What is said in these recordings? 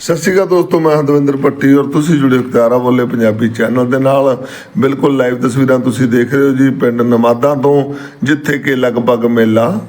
ਸਤਿ ਸ਼੍ਰੀ ਅਕਾਲ ਦੋਸਤੋ, ਮੈਂ ਹਾਂ ਦਵਿੰਦਰ ਭੱਟੀ ਔਰ ਤੁਸੀਂ ਜੁੜੇ ਹੋ ਖਿਆਰਾ ਬੋਲੇ ਪੰਜਾਬੀ ਚੈਨਲ ਦੇ ਨਾਲ। ਬਿਲਕੁਲ ਲਾਈਵ ਤਸਵੀਰਾਂ ਤੁਸੀਂ ਦੇਖ ਰਹੇ ਹੋ ਜੀ ਪਿੰਡ ਨਮਾਦਾਂ ਤੋਂ, ਜਿੱਥੇ ਕਿ ਲਗਭਗ ਮੇਲਾ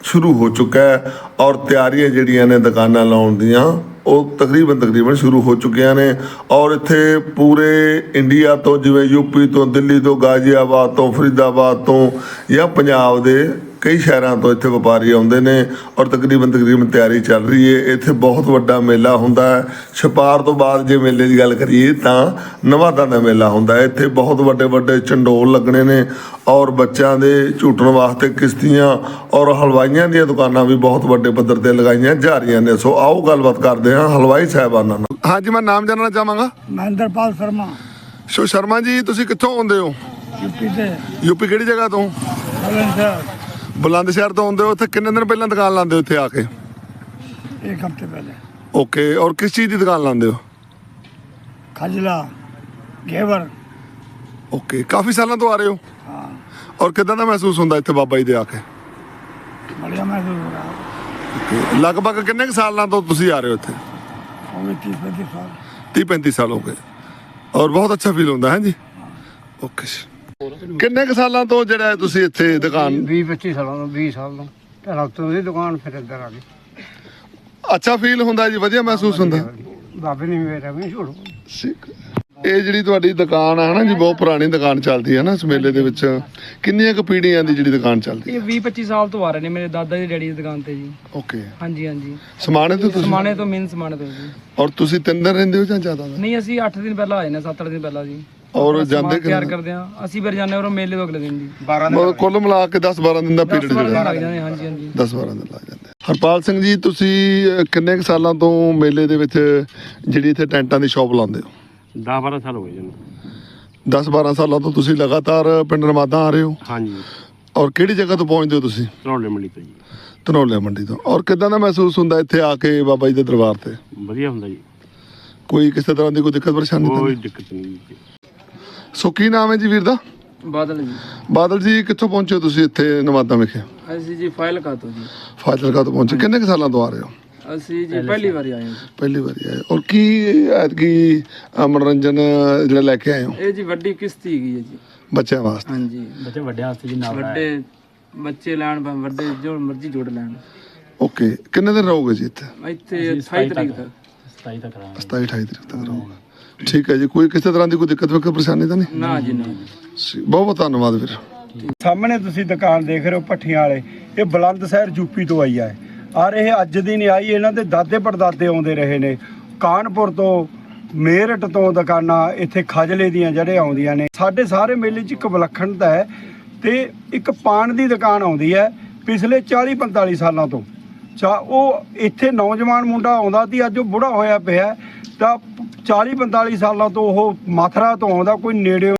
ਸ਼ੁਰੂ ਹੋ ਚੁੱਕਾ ਹੈ ਔਰ ਤਿਆਰੀਆਂ ਜਿਹੜੀਆਂ ਨੇ ਦੁਕਾਨਾਂ ਲਾਉਣ ਦੀਆਂ, ਉਹ ਤਕਰੀਬਨ ਤਕਰੀਬਨ ਸ਼ੁਰੂ ਹੋ ਚੁੱਕੀਆਂ ਨੇ। ਔਰ ਇੱਥੇ ਪੂਰੇ ਇੰਡੀਆ ਤੋਂ, ਜਿਵੇਂ ਯੂਪੀ ਤੋਂ, ਦਿੱਲੀ ਤੋਂ, ਗਾਜ਼ੀਆਬਾਦ ਤੋਂ, ਫਰੀਦਾਬਾਦ ਤੋਂ ਜਾਂ ਪੰਜਾਬ ਦੇ ਕਈ ਸ਼ਹਿਰਾਂ ਤੋਂ ਇੱਥੇ ਵਪਾਰੀ ਆਉਂਦੇ ਨੇ ਔਰ ਤਕਰੀਬਨ ਤਕਰੀਬਨ ਤਿਆਰੀ ਚੱਲ ਰਹੀ ਹੈ ਇੱਥੇ ਬਹੁਤ ਵੱਡਾ ਮੇਲਾ ਹੁੰਦਾ ਹੈ। ਛਪਾਰ ਤੋਂ ਬਾਅਦ ਜੇ ਮੇਲੇ ਦੀ ਗੱਲ ਕਰੀਏ ਤਾਂ ਨਵਾਦਾ ਦਾ ਮੇਲਾ ਹੁੰਦਾ ਹੈ। ਇੱਥੇ ਬਹੁਤ ਵੱਡੇ ਵੱਡੇ ਚੰਡੋਲ ਲੱਗਣੇ ਨੇ ਔਰ ਬੱਚਿਆਂ ਦੇ ਝੂਟਣ ਵਾਸਤੇ ਕਿਸ਼ਤੀਆਂ ਔਰ ਹਲਵਾਈਆਂ ਦੀਆਂ ਦੁਕਾਨਾਂ ਵੀ ਬਹੁਤ ਵੱਡੇ ਪੱਧਰ ਤੇ ਲਗਾਈਆਂ ਜਾ ਰਹੀਆਂ ਨੇ। ਸੋ ਆਓ ਗੱਲਬਾਤ ਕਰਦੇ ਹਾਂ ਹਲਵਾਈ ਸਾਹਿਬਾਨਾਂ ਨਾਲ। ਹਾਂਜੀ ਮੈਂ ਨਾਮ ਜਾਣਨਾ ਚਾਹਾਂਗਾ। ਮਹਿੰਦਰਪਾਲ ਸ਼ਰਮਾ। ਸੋ ਸ਼ਰਮਾ ਜੀ ਤੁਸੀਂ ਕਿੱਥੋਂ ਆਉਂਦੇ ਹੋ? ਯੂਪੀ ਦੇ। ਯੂਪੀ ਕਿਹੜੀ ਜਗ੍ਹਾ ਤੋਂ? ਬਲੰਸਰ ਬੁਲੰਦ ਸ਼ਹਿਰ ਤੋਂ ਆਉਂਦੇ ਹੋ ਉੱਥੇ ਕਿੰਨੇ ਦਿਨ ਪਹਿਲਾਂ ਦੁਕਾਨ ਲਾਉਂਦੇ ਹੋ ਇੱਥੇ ਆ ਕੇ एक हफ्ते पहले ਓਕੇ ਔਰ ਕਿਸ ਚੀਜ਼ ਦੀ ਦੁਕਾਨ ਲਾਉਂਦੇ ਹੋ खजला घेवर ਓਕੇ ਕਾਫੀ ਸਾਲਾਂ ਤੋਂ ਆ ਰਹੇ ਹੋ हाँ ਔਰ ਕਿਦਾਂ ਦਾ ਮਹਿਸੂਸ ਹੁੰਦਾ ਇੱਥੇ ਬਾਬਾ ਜੀ ਦੇ ਆ ਕੇ बढ़िया महसूस हो रहा है Okay, ਲਗਭਗ ਕਿੰਨੇ ਕੁ ਸਾਲਾਂ ਤੋਂ ਤੁਸੀਂ ਆ ਰਹੇ ਹੋ ਇੱਥੇ हो गए तीस पैंतीस साल 30 35 ਸਾਲ ਹੋ ਗਏ ਔਰ ਬਹੁਤ ਅੱਛਾ ਫੀਲ ਹੁੰਦਾ ਹੈ ਜੀ ਓਕੇ ਕਿੰਨੇ ਕੁ ਸਾਲਾਂ ਤੋਂ ਜਿਹੜਾ ਹੈ ਤੁਸੀਂ ਇੱਥੇ ਦੁਕਾਨ 20 25 ਸਾਲਾਂ ਤੋਂ 20 ਸਾਲ ਤੋਂ। ਪਹਿਲਾਂ ਤੋਂ ਦੀ ਦੁਕਾਨ ਫਿਰ ਇੱਧਰ ਆ ਗਈ। ਅੱਛਾ ਫੀਲ ਹੁੰਦਾ ਜੀ ਵਧੀਆ ਮਹਿਸੂਸ ਹੁੰਦਾ। ਬਾਬੇ ਨੇ ਮੇਰਾ ਵੀ ਛੋੜੋ ਇਹ ਜਿਹੜੀ ਤੁਹਾਡੀ ਦੁਕਾਨ ਹੈ ਨਾ ਜੀ ਬਹੁਤ ਪੁਰਾਣੀ ਦੁਕਾਨ ਚੱਲਦੀ ਹੈ ਨਾ ਇਸ ਮੇਲੇ ਦੇ ਵਿੱਚ। ਕਿੰਨੀਆਂ ਕੁ ਪੀੜ੍ਹੀਆਂ ਦੀ ਜਿਹੜੀ ਦੁਕਾਨ ਚੱਲਦੀ ਇਹ 20 25 ਸਾਲ ਤੋਂ ਆ ਰਹੇ ਨੇ ਮੇਰੇ ਦਾਦਾ ਜੀ ਡੈਡੀ ਦੀ ਦੁਕਾਨ ਤੇ ਜੀ। ਓਕੇ ਹਾਂਜੀ ਹਾਂਜੀ। ਸਮਾਣੇ ਤੋਂ ਤੁਸੀਂ? ਸਮਾਣੇ ਤੋਂ ਮੇਨ ਸਮਾਣੇ ਤੋਂ ਜੀ। ਔਰ ਤੁਸੀਂ ਤਿੰਨ ਦਿਨ ਰਹਿੰਦੇ ਹੋ ਜਾਂ ਜ਼ਿਆਦਾ? ਦਿਨ? ਨਹੀਂ ਅਸੀਂ 8 ਦਿਨ ਪਹਿਲਾਂ ਆਏ ਨੇ 7-8 ਦਿਨ ਪਹਿਲਾਂ ਜੀ। ਔਰ ਜਾਂਦੇ ਸਮਾਨ ਤਿਆਰ ਕਰਦੇ ਆ ਅਸੀਂ ਫਿਰ ਜਾਂਦੇ ਹਾਂ ਉਹ ਮੇਲੇ ਤੋਂ ਅਗਲੇ ਦਿਨ ਜੀ। ਮਤਲਬ ਕੁੱਲ ਮਿਲਾ ਕੇ 10 12 ਦਿਨ ਦਾ 10 ਪੀਰੀਅਡ ਜਿਹੜਾ। ਲੱਗ ਜਾਂਦੇ ਹਾਂਜੀ ਹਾਂਜੀ। 10 12 ਦਿਨ ਲੱਗ ਜਾਂਦੇ। ਆ। ਹਰਪਾਲ ਸਿੰਘ ਜੀ ਤੁਸੀਂ ਕਿੰਨੇ ਕੁ ਸਾਲਾਂ ਤੋਂ ਮੇਲੇ ਦੇ ਵਿੱਚ ਜਿਹੜੀ ਇੱਥੇ ਟੈਂਟਾਂ ਦੀ ਸ਼ਾਪ ਲਾਉਂਦੇ ਹੋ? 10 12 ਸਾਲ ਹੋ ਗਏ ਜੀ 10 12 ਸਾਲਾਂ ਤੋਂ ਤੁਸੀਂ ਲਗਾਤਾਰ ਪਿੰਡ ਰਮਾਦਾ ਆ ਰਹੇ ਹੋ? ਹਾਂਜੀ। ਔਰ ਕਿਹੜੀ ਜਗ੍ਹਾ ਤੋਂ ਪਹੁੰਚਦੇ ਹੋ ਤੁਸੀਂ? ਧਰੌਲੇ ਮੰਡੀ ਤੋਂ ਜੀ। ਧਨੌਲੇ ਮੰਡੀ ਤੋਂ। ਔਰ ਕਿਦਾਂ ਦਾ ਮਹਿਸੂਸ ਹੁੰਦਾ ਇੱਥੇ ਆ ਕੇ ਬਾਬਾ ਜੀ ਦੇ ਦਰਬਾਰ ਤੇ? ਵਧੀਆ ਹੁੰਦਾ ਜੀ। ਕੋਈ ਕਿਸੇ ਤਰ੍ਹਾਂ ਦੀ ਕੋਈ ਦਿੱਕਤ ਪਰੇਸ਼ਾਨੀ ਤਾਂ ਕੋਈ ਨਹੀਂ? ਦਿੱਕਤ ਨਹੀਂ ਜੀ। ਸੋ ਕੀ ਨਾਮ ਹੈ ਜੀ ਵੀਰ ਦਾ? ਬਾਦਲ ਜੀ। ਬਾਦਲ ਜੀ ਕਿੱਥੋਂ ਪਹੁੰਚੇ ਹੋ ਤੁਸੀਂ ਇੱਥੇ ਨਵਾਦਾ ਵਿਖੇ? ਅਸੀਂ ਜੀ ਫਾਈਲ ਕਾ ਤੋਂ ਜੀ। ਫਾਜ਼ਿਲਕਾ ਤੋਂ ਪਹੁੰਚੇ। ਕਿੰਨੇ ਕੁ ਸਾਲਾਂ ਤੋਂ ਆ ਰਹੇ ਹੋ? ਅਸੀਂ ਜੀ ਪਹਿਲੀ ਵਾਰੀ। ਆਏ ਹਾਂ ਜੀ। ਪਹਿਲੀ ਵਾਰੀ ਆਏ ਔਰ ਕੀ ਐਤਕੀ ਅਹ, ਮਨੋਰੰਜਨ ਜਿਹੜਾ ਲੈ ਕੇ ਆਏ ਹੋ? ਇਹ ਜੀ ਵੱਡੀ ਕਿਸ਼ਤੀ ਹੈਗੀ ਹੈ ਜੀ। ਬੱਚਿਆਂ ਵਾਸਤੇ। ਹਾਂਜੀ। ਬੱਚੇ ਵੱਡੇ ਵਾਸਤੇ ਜੀ ਨਾਲ ਵੱਡੇ ਬੱਚੇ ਲੈਣ ਭਾਵੇਂ ਵੱਡੇ ਜੋ ਮਰਜ਼ੀ ਜੋੜ ਲੈਣ। ਓਕੇ। ਕਿੰਨੇ ਦਿਨ ਰਹੋਗੇ ਜੀ ਇੱਥੇ? ਇੱਥੇ 28 ਤਰੀਕ ਤੱਕ 27 ਤੱਕ ਕਰਾਂਗੇ 27 28 ਤਰੀਕ ਤੱਕ ਰਹੋਗੇ। ਠੀਕ ਹੈ ਜੀ ਕੋਈ ਕਿਸੇ ਤਰ੍ਹਾਂ ਦੀ ਕੋਈ ਦਿੱਕਤ ਵੇਖ ਪਰੇਸ਼ਾਨੀ ਤਾਂ ਨਹੀਂ? ਨਾ ਜੀ ਨਾ ਬਹੁਤ ਬਹੁਤ ਧੰਨਵਾਦ ਵੀਰ ਸਾਹਮਣੇ ਤੁਸੀਂ ਦੁਕਾਨ ਦੇਖ ਰਹੇ ਹੋ ਭੱਠੀਆਂ ਵਾਲੇ ਇਹ ਬੁਲੰਦ ਸ਼ਹਿਰ ਯੂਪੀ ਤੋਂ ਆਈ ਹੈ ਔਰ ਇਹ ਅੱਜ ਦੀ ਨਹੀਂ ਆਈ ਇਹਨਾਂ ਦੇ ਦਾਦੇ ਪੜਦਾਦੇ ਆਉਂਦੇ ਰਹੇ ਨੇ। ਕਾਨਪੁਰ ਤੋਂ ਮੇਰਠ ਤੋਂ ਦੁਕਾਨਾਂ ਇੱਥੇ ਖਜਲੇ ਦੀਆਂ ਜਿਹੜੇ ਆਉਂਦੀਆਂ ਨੇ। ਸਾਡੇ ਸਾਰੇ ਮੇਲੇ 'ਚ ਇੱਕ ਵਿਲੱਖਣਤਾ ਹੈ ਤੇ ਇੱਕ ਪਾਨ ਦੀ ਦੁਕਾਨ ਆਉਂਦੀ ਹੈ ਪਿਛਲੇ 40 45 ਸਾਲਾਂ ਤੋਂ। ਚਾ ਉਹ ਇੱਥੇ ਨੌਜਵਾਨ ਮੁੰਡਾ ਆਉਂਦਾ ਸੀ ਅੱਜ ਉਹ ਬੁੜਾ ਹੋਇਆ ਪਿਆ ਤਾਂ 40 45 ਸਾਲਾਂ ਤੋਂ ਉਹ ਮਾਥਰਾ ਤੋਂ ਆਉਂਦਾ, ਕੋਈ ਨੇੜੇ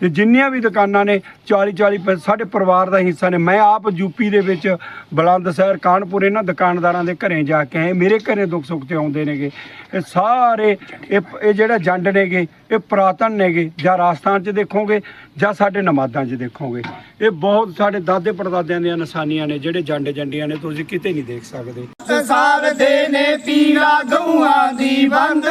ਤੇ ਜਿੰਨੀਆਂ ਵੀ ਦੁਕਾਨਾਂ ਨੇ 40 40 ਸਾਡੇ ਪਰਿਵਾਰ ਦਾ ਹਿੱਸਾ ਨੇ। ਮੈਂ ਆਪ ਯੂਪੀ ਦੇ ਵਿੱਚ ਬੁਲੰਦ ਸ਼ਹਿਰ ਕਾਨਪੁਰ ਇਹਨਾਂ ਦੁਕਾਨਦਾਰਾਂ ਦੇ ਘਰੇ ਜਾ ਕੇ ਆਏ ਮੇਰੇ ਘਰੇ ਦੁੱਖ ਸੁੱਖ ਤੇ ਆਉਂਦੇ ਨੇਗੇ। ਇਹ ਸਾਰੇ, ਇਹ ਇਹ ਜਿਹੜਾ ਜੰਡ ਨੇਗੇ, ਇਹ ਪੁਰਾਤਨ ਨੇਗੇ, ਜਾਂ ਰਾਜਸਥਾਨ 'ਚ ਦੇਖੋਗੇ, ਜਾਂ ਸਾਡੇ ਨਮਾਦਾਂ 'ਚ ਦੇਖੋਗੇ। ਇਹ ਬਹੁਤ ਸਾਡੇ ਦਾਦੇ ਪੜਦਾਦਿਆਂ ਦੀਆਂ ਨਿਸ਼ਾਨੀਆਂ ਨੇ, ਜਿਹੜੇ ਜੰਡ ਜੰਡੀਆਂ ਨੇ, ਤੁਸੀਂ ਕਿਤੇ ਨਹੀਂ ਦੇਖ ਸਕਦੇ। ਸਾਰਦੇ ਨੇ ਪੀਰਾ, ਗਊਆਂ ਦੀ ਬੰਦ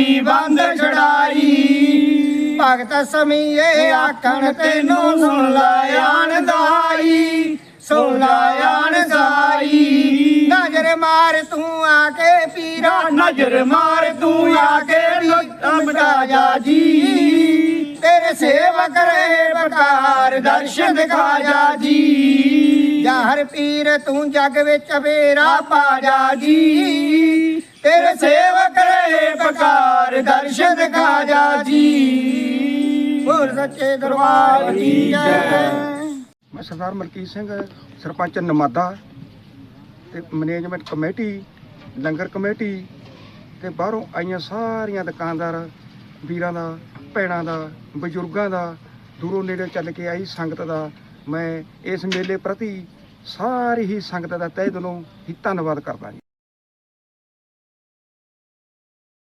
ਦੀ ਬੰਦ ਛੜਾਈ ਭਗਤ ਸਮੀਏ ਆਖਣ ਤੈਨੂੰ ਸੁਣ ਲਾਇਆਣ ਦਾਈ ਸੁਣ ਲਾਇਆਣ ਦਾਈ ਨਜ਼ਰ ਮਾਰ ਤੂੰ ਆ ਕੇ ਪੀਰਾ। ਨਜ਼ਰ ਮਾਰ ਤੂੰ ਆ ਕੇ ਲਮਟਾ ਜਾ ਜੀ। ਤੇਰੇ ਸੇਵਕ ਰਹੇ ਬਕਾਰ ਦਰਸ਼ਨ ਦਿਖਾ ਜਾ ਜੀ। ਜਾ ਹਰ ਪੀਰ ਤੂੰ ਜਗ ਵਿੱਚ ਫੇਰਾ ਪਾ ਜਾ ਜੀ। ਤੇਰੇ ਸੇਵਕ ਰਹੇ ਬਕਾਰ ਦਰਸ਼ਨ ਦਿਖਾ ਜੀ। ਬੋਲ ਸੱਚੇ ਦਰਬਾਰ ਕੀ ਜੈ ਮੈਂ ਸਰਦਾਰ ਮਲਕੀਤ ਸਿੰਘ, ਸਰਪੰਚ ਨਮਾਦਾ ਤੇ ਮੈਨੇਜਮੈਂਟ ਕਮੇਟੀ ਲੰਗਰ ਕਮੇਟੀ ਤੇ ਬਾਹਰੋਂ ਆਈਆਂ ਸਾਰੀਆਂ ਦੁਕਾਨਦਾਰ, ਵੀਰਾਂ ਦਾ, ਭੈਣਾਂ ਦਾ, ਬਜ਼ੁਰਗਾਂ ਦਾ, ਦੂਰੋਂ ਨੇੜੇ ਚੱਲ ਕੇ ਆਈ ਸੰਗਤ ਦਾ। ਮੈਂ ਇਸ ਮੇਲੇ ਪ੍ਰਤੀ ਸਾਰੀ ਹੀ ਸੰਗਤ ਦਾ ਤਹਿ ਦਿਲੋਂ ਹੀ ਧੰਨਵਾਦ ਕਰਦਾ ਜੀ।